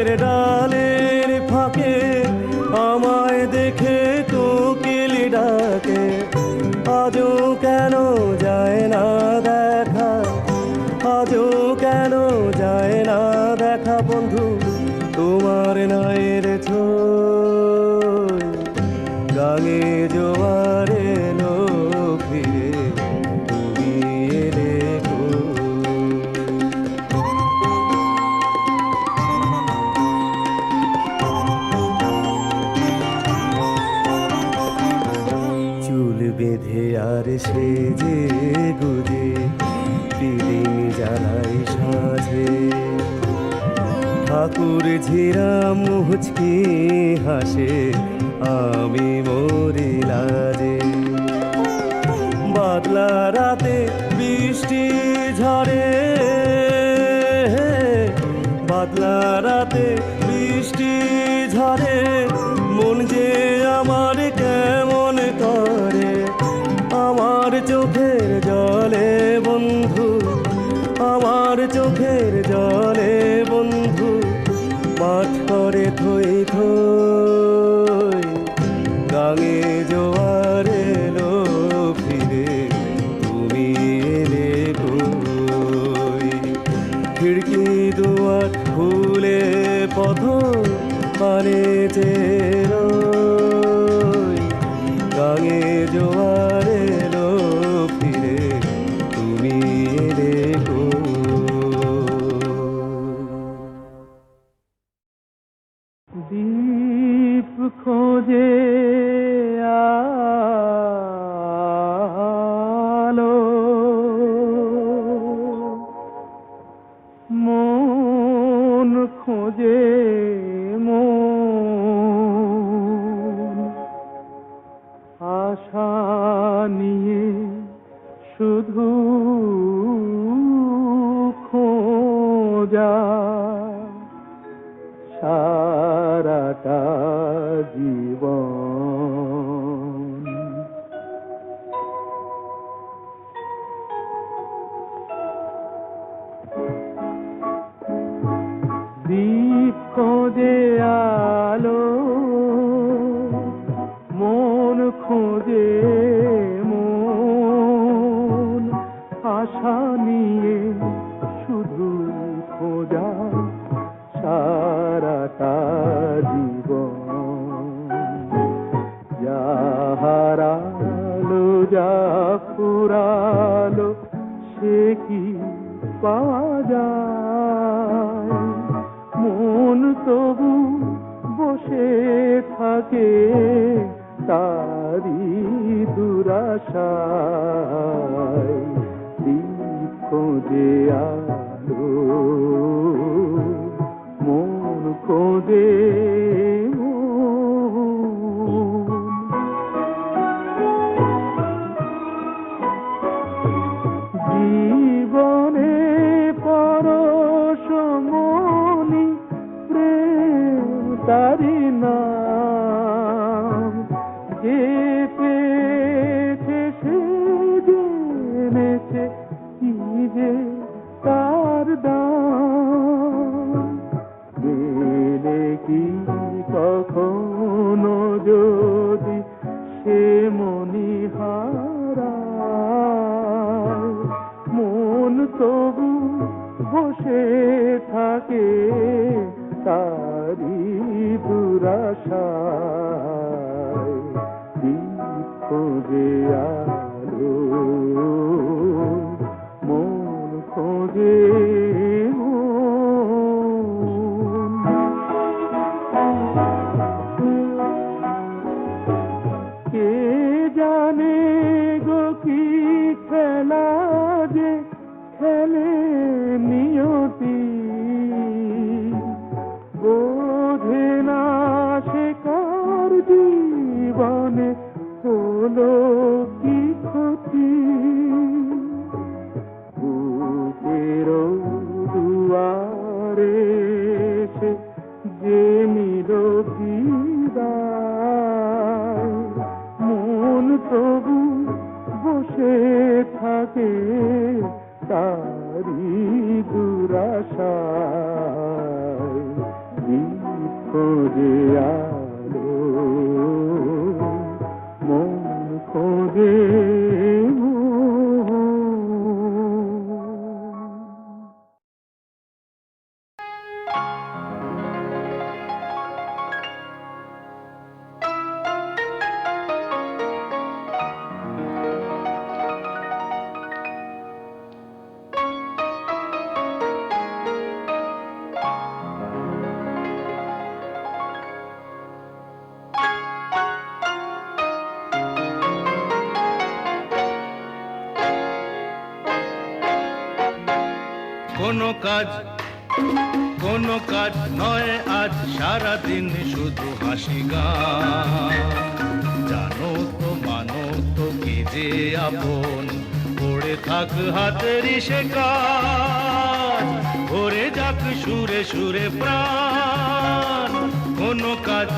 গাছের ডালের ফাঁকে আমায় দেখে কোকিলি ডাকে। আজও কেন যায় না দেখা? আজও কেন যায় না দেখা বন্ধু, তোমার নায়ের ছো গাঙের ফুল বেঁধে আর সে যে গুজে দিদিন জ্বালাই সাজে ঠাকুর ঝিরা মুহচকি হাসে, আমি মরি লাজে। বাদলা রাতে বৃষ্টি ঝরে বাদলা রাতে বৃষ্টি ঝরে। Dios. পাওয়া যায়। মন তবু বসে থাকে তারি দুরাশায়। দিন খোঁজে আর Catarina. দীপ খোঁজে আলো কোনো কাজ কোনো কাজ নয় আজ, সারাদিন শুধু হাসি গান জানো তো, মানো তো কে যে আপন, পড়ে থাক হাতের সে কাজ ভরে যাক সুরে সুরে প্রাণ। কোনো কাজ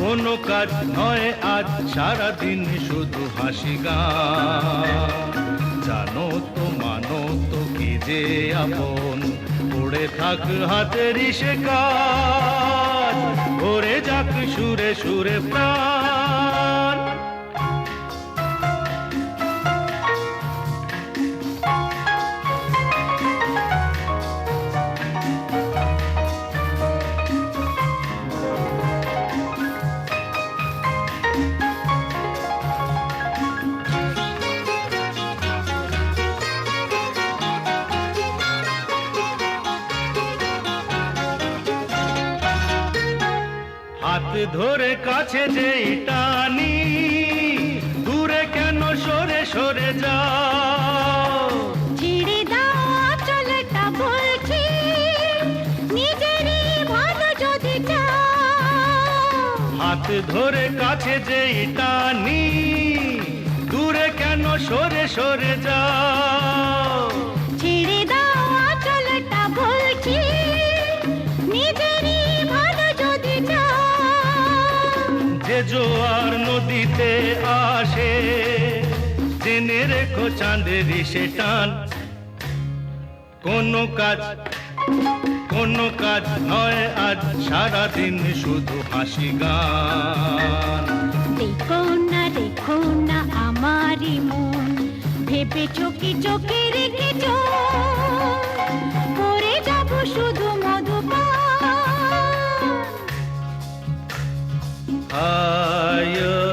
কোনো কাজ নয় আজ, সারাদিন শুধু হাসি গান জানো তো যে আপন। পড়ে থাক হাতের সে কাজ ভরে যাক সুরে সুরে প্রাণ। যেই টানি দূরে কেন সরে সরে হাত ধরে কাছে যেই টানি দূরে কেন সরে সরে যাও? জোয়ার নদীতে আসে। জেনে রেখো চাঁদের সে টান। কোনো কাজ কোনো কাজ নয় আজ, সারাদিন শুধু হাসি গান। দেখো না রেখো না আমারই মন, ভেবে চোখে চোখে রেখে যাব শুধু আয়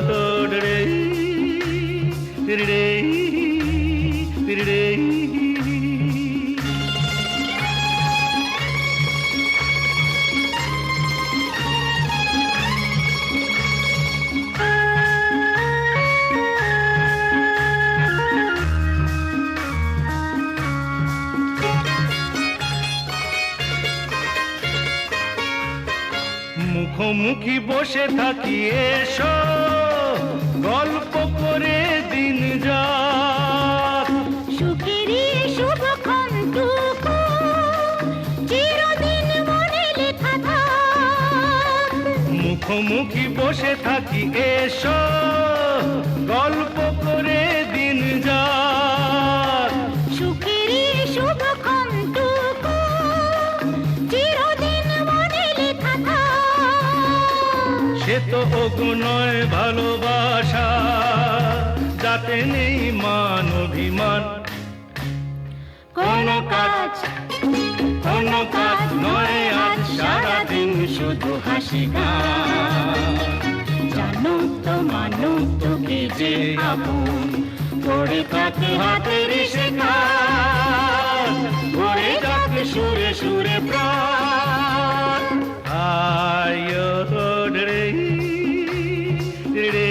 বসে থাকি এসো গল্প করে দিন যা সুখেরই শুভক্ষণ টুকু চিরদিন মনে লেখা মুখোমুখি বসে থাকি এসো নেই মান অভিমান। কোন কাজ কোন কাজ নয় আজ সারাদিন শুধু হাসি গান। জানো তো মানো তো কে যে আপন। পড়ে থাকে হাতের কাজ ভরে যাক সুরে সুরে প্রাণ। আয় রে রে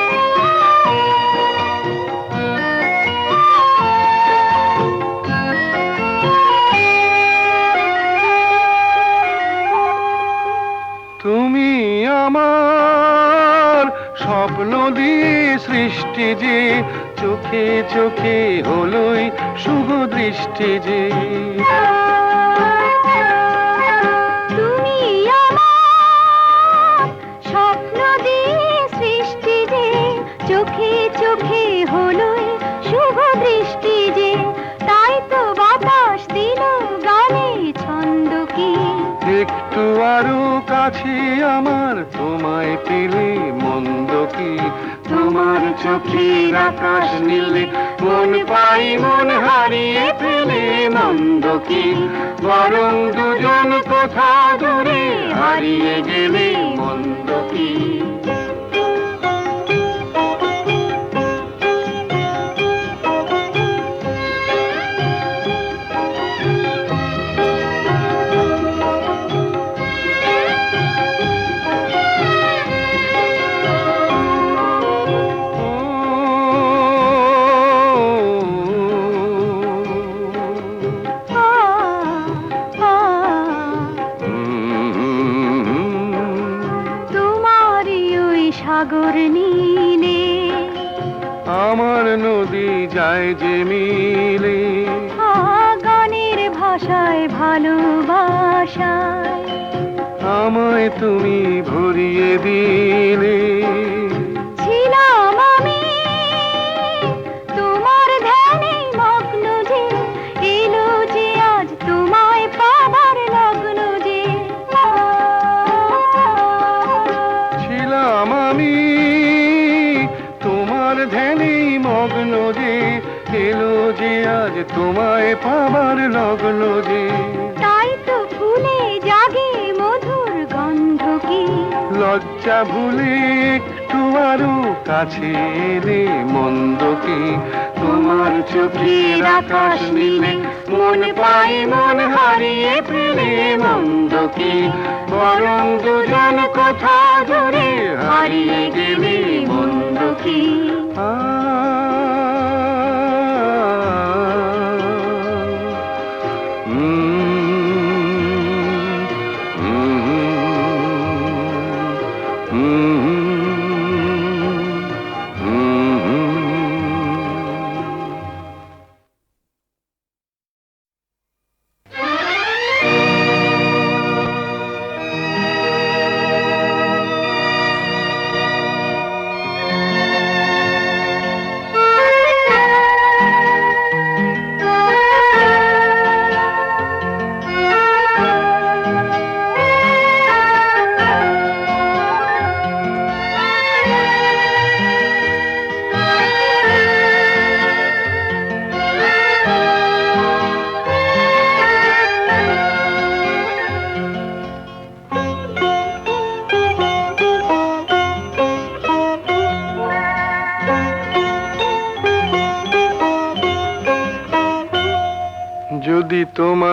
আমার স্বপ্ন দি সৃষ্টি যে চোখে চোখে হলোই শুভ দৃষ্টি যে। কাছে আমার, তোমায় পেলে মন্দ কি? তোমার চোখের আকাশ নীলে, মন পাই, মন হারিয়ে ফেলে মন্দ কি? বরং দুজন কোথা দূরে হারিয়ে গেলে মন্দ কি? তোমায় পাবার লগ্ন যে তাই তো ফুলে জাগে মধুর গন্ধ কি? লজ্জা ভুলে একটু আরও কাছে এলে মন্দ কি? তোমার চোখের আকাশ নীলে মন পাই মন হারিয়ে ফেলে মন্দ কি? বরং দুজন কোথা ধরে হারিয়ে গেলে মন্দ কি? আ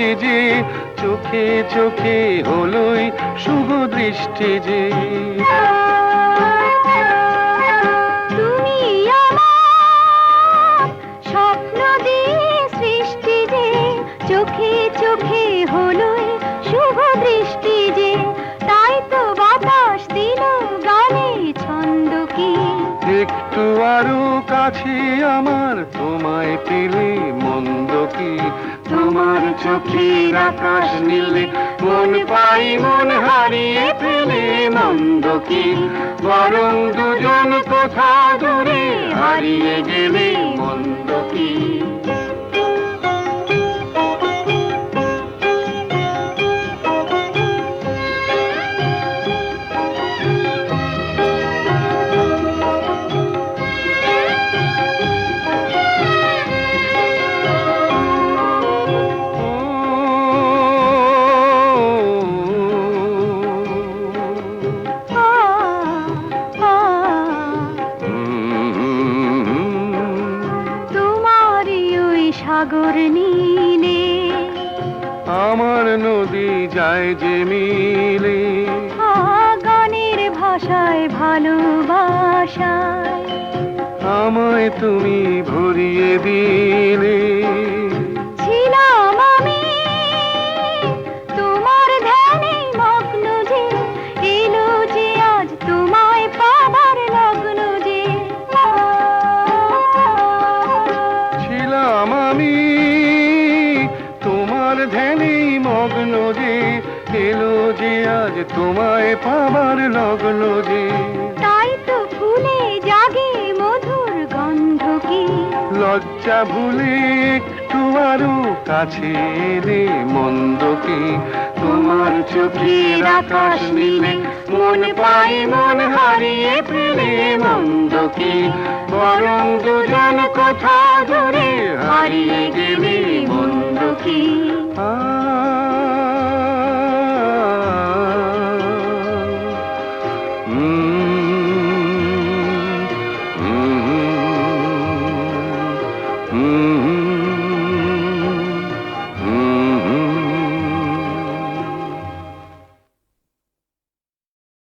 যে চোখে চোখে শুভ দৃষ্টি যে। চোখে চোখে শুভ দৃষ্টি যে। তাই তো ছন্দ কি। আরও কাছে আমার তোমায় পেলে মন্দ কি। তোমার চোখের আকাশ নীলে, মন পাই, মন হারিয়ে ফেলে মন্দ কি বরং দুজন কোথা দূরে হারিয়ে গেলে মন্দ কি সাগর নীলে। আমার নদী যায় যে মিলে। গানের ভাষায় ভালোবাসায়। আমায় তুমি ভরিয়ে দিলে। তোমায় পাবার লগ্ন যে তাই তো ফুলে জাগে মধুর গন্ধ কি? লজ্জা ভুলে একটু আরও কাছে এলে মন্দ কি? তোমার চোখের আকাশ নীলে মন পাই মন হারিয়ে ফেলে মন্দ কি? বরং দুজন কোথা দূরে হারিয়ে গেলে মন্দ কি? আ